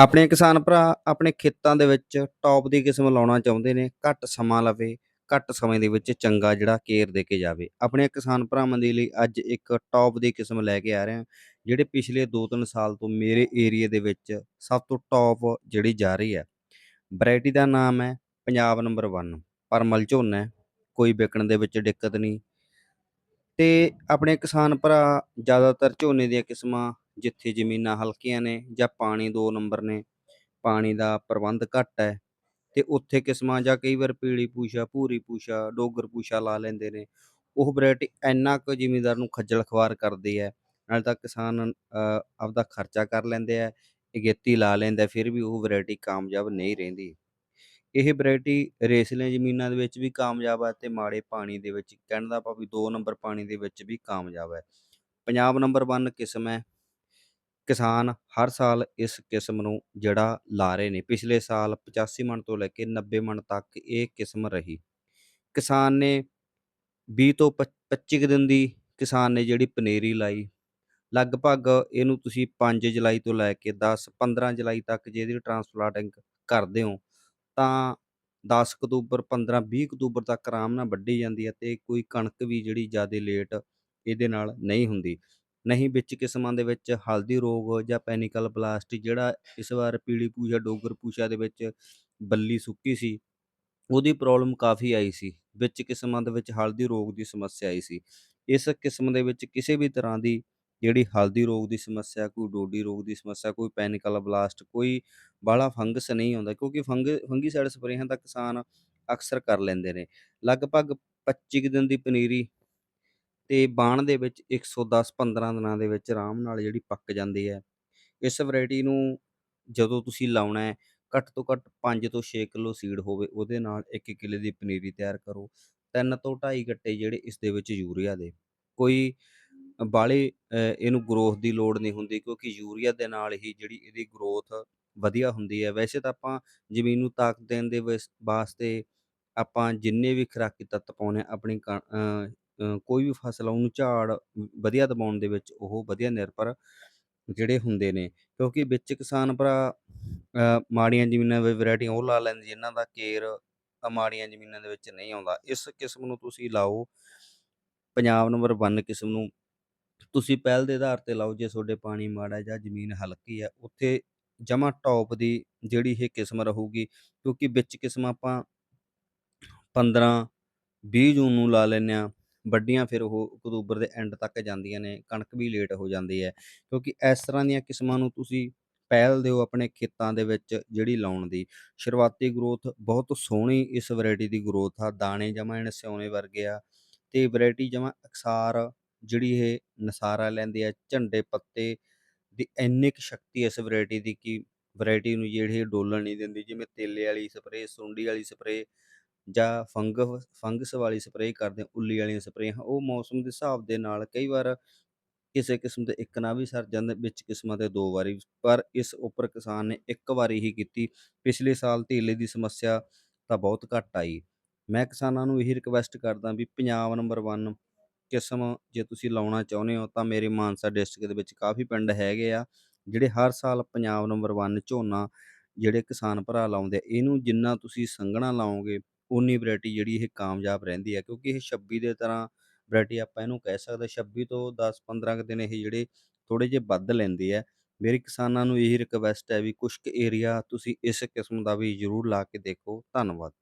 ਆਪਣੇ ਕਿਸਾਨ ਭਰਾ ਆਪਣੇ ਖੇਤਾਂ ਦੇ ਵਿੱਚ ਟੌਪ ਦੀ ਕਿਸਮ ਲਾਉਣਾ ਚਾਹੁੰਦੇ ਨੇ, ਘੱਟ ਸਮਾਂ ਲਵੇ, ਘੱਟ ਸਮੇਂ ਦੇ ਵਿੱਚ ਚੰਗਾ ਜਿਹੜਾ ਕੇਅਰ ਦੇ ਕੇ ਜਾਵੇ। ਆਪਣੇ ਕਿਸਾਨ ਭਰਾਵਾਂ ਦੇ ਲਈ ਅੱਜ ਇੱਕ ਟੌਪ ਦੀ ਕਿਸਮ ਲੈ ਕੇ ਆ ਰਹੇ ਹਾਂ, ਜਿਹੜੇ ਪਿਛਲੇ 2-3 ਸਾਲ ਤੋਂ ਮੇਰੇ ਏਰੀਆ ਦੇ ਵਿੱਚ ਸਭ ਤੋਂ ਟੌਪ ਜਿਹੜੀ ਜਾ ਰਹੀ ਹੈ। ਵੈਰਾਈਟੀ ਦਾ ਨਾਮ ਹੈ ਪੰਜਾਬ ਨੰਬਰ 1 ਪਰਮਲ ਝੋਨਾ ਕੋਈ ਵਿਕਣ ਦੇ ਵਿੱਚ ਦਿੱਕਤ ਨਹੀਂ। ਤੇ ਆਪਣੇ ਕਿਸਾਨ ਭਰਾ ਜ਼ਿਆਦਾਤਰ ਝੋਨੇ ਦੀਆਂ ਕਿਸਮਾਂ ਜਿੱਥੇ ਜ਼ਮੀਨਾਂ ਹਲਕੀਆਂ ਨੇ ਜਾਂ ਪਾਣੀ 2 ਨੰਬਰ ਨੇ, ਪਾਣੀ ਦਾ ਪ੍ਰਬੰਧ ਘੱਟ ਹੈ ਤੇ ਉੱਥੇ ਕਿਸਮਾਂ ਜਾਂ ਕਈ ਵਾਰ ਪੀਲੀ ਪੂਸ਼ਾ ਭੂਰੀ ਪੂਸ਼ਾ ਡੋਗਰ ਪੂਸ਼ਾ ਲਾ ਲੈਂਦੇ ਨੇ, ਉਹ ਵੈਰਾਈਟੀ ਇੰਨਾ ਕੁ ਜ਼ਿਮੀਂਦਾਰ ਨੂੰ ਖੱਜਲ ਖਵਾਰ ਕਰਦੀ ਹੈ, ਨਾਲੇ ਤਾਂ ਕਿਸਾਨ ਆਪਦਾ ਖਰਚਾ ਕਰ ਲੈਂਦੇ ਆ ਅਗੇਤੀ ਲਾ ਲੈਂਦਾ, ਫਿਰ ਵੀ ਉਹ ਵੈਰਾਈਟੀ ਕਾਮਯਾਬ ਨਹੀਂ ਰਹਿੰਦੀ। ਇਹ ਵੈਰਾਈਟੀ ਰੇਸਲੇ ਜ਼ਮੀਨਾਂ ਦੇ ਵਿੱਚ ਵੀ ਕਾਮਯਾਬ ਹੈ ਤੇ ਮਾੜੇ ਪਾਣੀ ਦੇ ਵਿੱਚ, ਕਹਿਣ ਦਾ ਭਾਵੇਂ ਵੀ 2 ਨੰਬਰ ਪਾਣੀ ਦੇ ਵਿੱਚ ਵੀ ਕਾਮਯਾਬ ਹੈ। ਪੰਜਾਬ ਨੰਬਰ 1 ਕਿਸਮ ਹੈ ਕਿਸਾਨ ਹਰ ਸਾਲ ਇਸ ਕਿਸਮ ਨੂੰ ਜਿਹੜਾ ਲਾ ਰਹੇ ਨੇ। ਪਿਛਲੇ ਸਾਲ 85 ਮਣ ਤੋਂ ਲੈ ਕੇ 90 ਮਣ ਤੱਕ ਇਹ ਕਿਸਮ ਰਹੀ। ਕਿਸਾਨ ਨੇ 20 ਤੋਂ 25 ਕੁ ਦਿਨ ਦੀ ਕਿਸਾਨ ਨੇ ਜਿਹੜੀ ਪਨੀਰੀ ਲਾਈ, ਲਗਭਗ ਇਹਨੂੰ ਤੁਸੀਂ 5 ਜੁਲਾਈ ਤੋਂ ਲੈ ਕੇ 10 15 ਜੁਲਾਈ ਤੱਕ ਜੇ ਇਹਦੀ ਟਰਾਂਸਪਲਾਂਟਿੰਗ ਕਰਦੇ ਹੋ, ਤਾਂ 10 ਅਕਤੂਬਰ 15 20 ਅਕਤੂਬਰ ਤੱਕ ਆਰਾਮ ਨਾਲ ਵੱਢੀ ਜਾਂਦੀ ਹੈ ਤੇ ਕੋਈ ਕਣਕ ਵੀ ਜਿਹੜੀ ਜ਼ਿਆਦਾ ਲੇਟ ਇਹਦੇ ਨਾਲ ਨਹੀਂ ਹੁੰਦੀ। ਨਹੀਂ ਵਿੱਚ ਕਿਸਮਾਂ ਦੇ ਵਿੱਚ ਹਲਦੀ ਰੋਗ ਜਾਂ ਪੈਨਿਕਲ ਬਲਾਸਟ ਜਿਹੜਾ ਇਸ ਵਾਰ ਪੀਲੀ ਪੂਸ਼ਾ ਡੋਗਰ ਪੂਸ਼ਾ ਦੇ ਵਿੱਚ ਬੱਲੀ ਸੁੱਕੀ ਸੀ, ਉਹਦੀ ਪ੍ਰੋਬਲਮ ਕਾਫੀ ਆਈ ਸੀ। ਵਿੱਚ ਕਿਸਮਾਂ ਦੇ ਵਿੱਚ ਹਲਦੀ ਰੋਗ ਦੀ ਸਮੱਸਿਆ ਆਈ ਸੀ। ਇਸ ਕਿਸਮ ਦੇ ਵਿੱਚ ਕਿਸੇ ਵੀ ਤਰ੍ਹਾਂ ਦੀ ਜਿਹੜੀ ਹਲਦੀ ਰੋਗ ਦੀ ਸਮੱਸਿਆ, ਕੋਈ ਡੋਡੀ ਰੋਗ ਦੀ ਸਮੱਸਿਆ, ਕੋਈ ਪੈਨਿਕਲ ਬਲਾਸਟ, ਕੋਈ ਬਾਹਲਾ ਫੰਗਸ ਨਹੀਂ ਆਉਂਦਾ ਕਿਉਂਕਿ ਫੰਗ, ਫੰਗੀਸਾਈਡ ਸਪਰੇਹਾਂ ਤਾਂ ਕਿਸਾਨ ਅਕਸਰ ਕਰ ਲੈਂਦੇ ਨੇ। ਲਗਭਗ 25 ਕੁ ਦਿਨ ਦੀ ਪਨੀਰੀ ਤੇ ਬਾਣ ਦੇ ਵਿੱਚ 110 15 ਦਿਨਾਂ ਦੇ ਵਿੱਚ ਆਰਾਮ ਨਾਲ ਜਿਹੜੀ ਪੱਕ ਜਾਂਦੀ ਹੈ। ਇਸ ਵੈਰਾਈਟੀ ਨੂੰ ਜਦੋਂ ਤੁਸੀਂ ਲਾਉਣਾ ਹੈ ਘੱਟ ਤੋਂ ਘੱਟ 5 ਤੋਂ 6 ਕਿਲੋ ਸੀਡ ਹੋਵੇ ਉਹਦੇ ਨਾਲ 1 ਕਿੱਲੇ ਦੀ ਪਨੀਰੀ ਤਿਆਰ ਕਰੋ। ਤਿੰਨ ਤੋਂ ਢਾਈ ਗੱਟੇ ਜਿਹੜੇ ਇਸ ਦੇ ਵਿੱਚ ਯੂਰੀਆ ਦੇ। ਕੋਈ ਬਾਹਲੇ ਇਹਨੂੰ ਗਰੋਥ ਦੀ ਲੋੜ ਨਹੀਂ ਹੁੰਦੀ ਕਿਉਂਕਿ ਯੂਰੀਆ ਦੇ ਨਾਲ ਹੀ ਜਿਹੜੀ ਇਹਦੀ ਗਰੋਥ ਵਧੀਆ ਹੁੰਦੀ ਹੈ। ਵੈਸੇ ਤਾਂ ਆਪਾਂ ਜ਼ਮੀਨ ਨੂੰ ਤਾਕਤ ਦੇਣ ਦੇ ਵਸ- ਵਾਸਤੇ ਆਪਾਂ ਜਿੰਨੇ ਵੀ ਖੁਰਾਕੀ ਤੱਤ ਪਾਉਣੇ ਆ, ਆਪਣੀ ਕ- ਅ, ਕੋਈ ਵੀ ਫਸਲ ਆ ਉਹਨੂੰ ਝਾੜ ਵਧੀਆ ਦਿਵਾਉਣ ਦੇ ਵਿੱਚ ਉਹ ਵਧੀਆ ਨਿਰਭਰ ਜਿਹੜੇ ਹੁੰਦੇ ਨੇ ਕਿਉਂਕਿ ਵਿੱਚ ਕਿਸਾਨ ਭਰਾ ਅ, ਮਾੜੀਆਂ ਜ਼ਮੀਨਾਂ ਵਿੱਚ ਵੈਰਾਈਟੀਆਂ ਉਹ ਲਾ ਲੈਂਦੇ ਜਿਨ੍ਹਾਂ ਦਾ ਕੇਰ ਅ, ਮਾੜੀਆਂ ਜ਼ਮੀਨਾਂ ਦੇ ਵਿੱਚ ਨਹੀਂ ਆਉਂਦਾ। ਇਸ ਕਿਸਮ ਨੂੰ ਤੁਸੀਂ ਲਾਓ ਪੰਜਾਬ ਨੰਬਰ 1 ਕਿਸਮ ਨੂੰ ਤੁਸੀਂ ਪਹਿਲ ਦੇ ਆਧਾਰ ਤੇ ਲਾਓ ਜੇ ਤੁਹਾਡੇ ਪਾਣੀ ਮਾੜਾ ਜਾਂ ਜ਼ਮੀਨ ਹਲਕੀ ਹੈ ਉੱਥੇ ਜਮਾ ਟੌਪ ਦੀ ਜਿਹੜੀ ਇਹ ਕਿਸਮ ਰਹੂਗੀ ਕਿਉਂਕਿ ਵਿੱਚ ਕਿਸਮ ਆਪਾਂ 15 20 ਜੂਨ ਨੂੰ ਲਾ ਲੈਂਦੇ ਹਾਂ ਵੱਡੀਆਂ ਫਿਰ ਉਹ ਅਕਤੂਬਰ ਦੇ ਐਂਡ ਤੱਕ ਜਾਂਦੀਆਂ ਨੇ, ਕਣਕ ਵੀ ਲੇਟ ਹੋ ਜਾਂਦੀ ਹੈ। ਕਿਉਂਕਿ ਇਸ ਤਰ੍ਹਾਂ ਦੀਆਂ ਕਿਸਮਾਂ ਨੂੰ ਤੁਸੀਂ ਪਹਿਲ ਦਿਓ ਆਪਣੇ ਖੇਤਾਂ ਦੇ ਵਿੱਚ ਜਿਹੜੀ ਲਾਉਣ ਦੀ। ਸ਼ੁਰੂਆਤੀ ਗਰੋਥ ਬਹੁਤ ਸੋਹਣੀ ਇਸ ਵੈਰਾਈਟੀ ਦੀ ਗਰੋਥ ਆ, ਦਾਣੇ ਜਮਾ ਇਹਨੇ ਸਿਉਣੇ ਵਰਗੇ ਆ ਤੇ ਵੈਰਾਈਟੀ ਜਮਾ ਅਕਸਾਰ ਜਿਹੜੀ ਇਹ ਨਸਾਰਾ ਲੈਂਦੀ ਆ, ਝੰਡੇ ਪੱਤੇ ਦੀ ਇੰਨੀ ਕੁ ਸ਼ਕਤੀ ਇਸ ਵੈਰਾਈਟੀ ਦੀ ਕਿ ਵੈਰਾਈਟੀ ਨੂੰ ਜਿਹੜੀ ਡੋਲਣ ਨਹੀਂ ਦਿੰਦੀ, ਜਿਵੇਂ ਤੇਲੇ ਵਾਲੀ ਸਪਰੇ ਸੁੰਡੀ ਵਾਲੀ ਸਪਰੇਅ ਜਾਂ ਫੰਗ ਫੰਗਸ ਵਾਲੀ ਸਪਰੇਅ ਕਰਦੇ ਹਾਂ, ਉੱਲੀ ਵਾਲੀਆਂ ਸਪਰੇਆਂ ਉਹ ਮੌਸਮ ਦੇ ਹਿਸਾਬ ਦੇ ਨਾਲ ਕਈ ਵਾਰ ਕਿਸੇ ਕਿਸਮ ਦੇ ਇੱਕ ਨਾ ਵੀ ਸਰ ਜਾਂਦੇ ਵਿੱਚ ਕਿਸਮਾਂ ਦੇ ਦੋ ਵਾਰੀ ਪਰ ਇਸ ਉੱਪਰ ਕਿਸਾਨ ਨੇ ਇੱਕ ਵਾਰੀ ਹੀ ਕੀਤੀ। ਪਿਛਲੇ ਸਾਲ ਧੇਲੇ ਦੀ ਸਮੱਸਿਆ ਤਾਂ ਬਹੁਤ ਘੱਟ ਆਈ। ਮੈਂ ਕਿਸਾਨਾਂ ਨੂੰ ਇਹੀ ਰਿਕਵੈਸਟ ਕਰਦਾ ਵੀ ਪੰਜਾਬ ਨੰਬਰ 1 ਕਿਸਮ ਜੇ ਤੁਸੀਂ ਲਾਉਣਾ ਚਾਹੁੰਦੇ ਹੋ ਤਾਂ ਮੇਰੇ ਮਾਨਸਾ ਡਿਸਟ੍ਰਿਕਟ ਦੇ ਵਿੱਚ ਕਾਫੀ ਪਿੰਡ ਹੈਗੇ ਆ ਜਿਹੜੇ ਹਰ ਸਾਲ ਪੰਜਾਬ ਨੰਬਰ 1 ਝੋਨਾ ਜਿਹੜੇ ਕਿਸਾਨ ਭਰਾ ਲਾਉਂਦੇ ਆ ਇਹਨੂੰ ਜਿੰਨਾ ਤੁਸੀਂ ਸੰਘਣਾ ਲਾਓਗੇ ਉਨੀ ਵੈਰਾਈਟੀ ਜਿਹੜੀ ਇਹ ਕਾਮਯਾਬ ਰਹਿੰਦੀ ਹੈ, ਕਿਉਂਕਿ ਇਹ 26 ਦੇ ਤਰ੍ਹਾਂ ਵੈਰਾਈਟੀ ਆਪਾਂ ਇਹਨੂੰ ਕਹਿ ਸਕਦੇ 26 ਤੋਂ 10 15 ਕੁ ਦਿਨ ਇਹ ਜਿਹੜੇ ਥੋੜੇ ਜਿਹੇ ਵੱਧ ਲੈਂਦੇ ਹੈ। ਮੇਰੀ ਕਿਸਾਨਾਂ ਨੂੰ ਇਹੀ ਰਿਕਵੈਸਟ ਹੈ ਵੀ ਕੁਝ ਕੁ ਏਰੀਆ ਤੁਸੀਂ ਇਸ ਕਿਸਮ ਦਾ ਵੀ ਜ਼ਰੂਰ ਲਾ ਕੇ ਦੇਖੋ। ਧੰਨਵਾਦ।